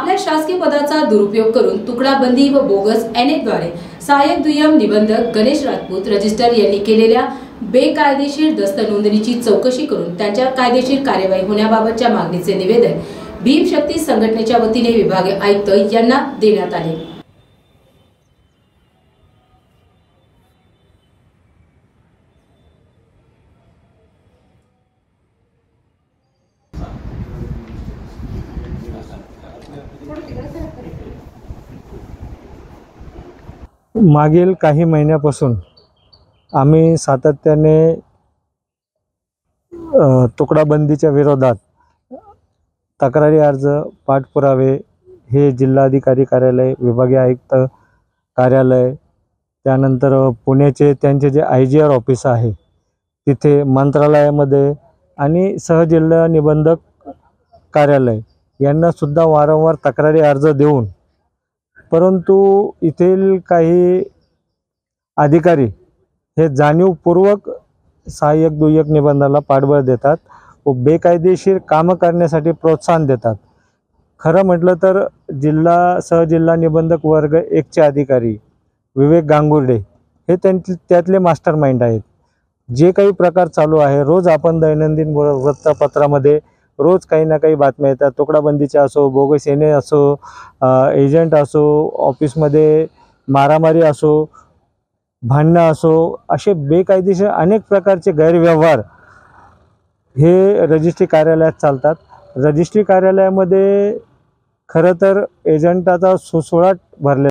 आपल्या शासकीय पदाचा दुरुपयोग करून तुकडाबंदी व बोगस एन सहाय्यक दुय्यम निबंधक गणेश राजपूत रजिस्टर यांनी केलेल्या बेकायदेशीर दस्त नोंदणीची चौकशी करून त्यांच्या कायदेशीर कार्यवाही होण्याबाबतच्या मागणीचे निवेदन भीमशक्ती संघटनेच्या वतीने विभागीय आयुक्त यांना देण्यात आले. मागील काही महिन्यापासून आम्ही सातत्याने तुकडाबंदीच्या विरोधात तक्रारी अर्ज पाठपुरावे हे जिल्हाधिकारी कार्यालय विभागीय आयुक्त कार्यालय त्यानंतर पुण्याचे त्यांचे जे आय जी आर ऑफिस आहे तिथे मंत्रालयामध्ये आणि सहजिल्हा निबंधक कार्यालय यांनासुद्धा वारंवार तक्रारी अर्ज देऊन परंतु येथील काही अधिकारी हे जाणीवपूर्वक सहाय्यक दुय्यक निबंधाला पाठबळ देतात व बेकायदेशीर कामं करण्यासाठी प्रोत्साहन देतात. खरं म्हटलं तर जिल्हा सहजिल्हा निबंधक वर्ग एकचे अधिकारी विवेक गांगुर्डे हे त्यांचे त्यातले मास्टर माइंड आहेत. जे काही प्रकार चालू आहे रोज आपण दैनंदिन वृत्तपत्रामध्ये रोज काही ना काही बातम्या येतात. तोकडाबंदीच्या असो बोगसेने असो एजंट असो ऑफिसमध्ये मारामारी असो भांडणं असो असे बेकायदेशीर अनेक प्रकारचे गैरव्यवहार हे रजिस्ट्री कार्यालयात चालतात. रजिस्ट्री कार्यालयामध्ये खरं तर एजंटाचा सुसुळाट भरले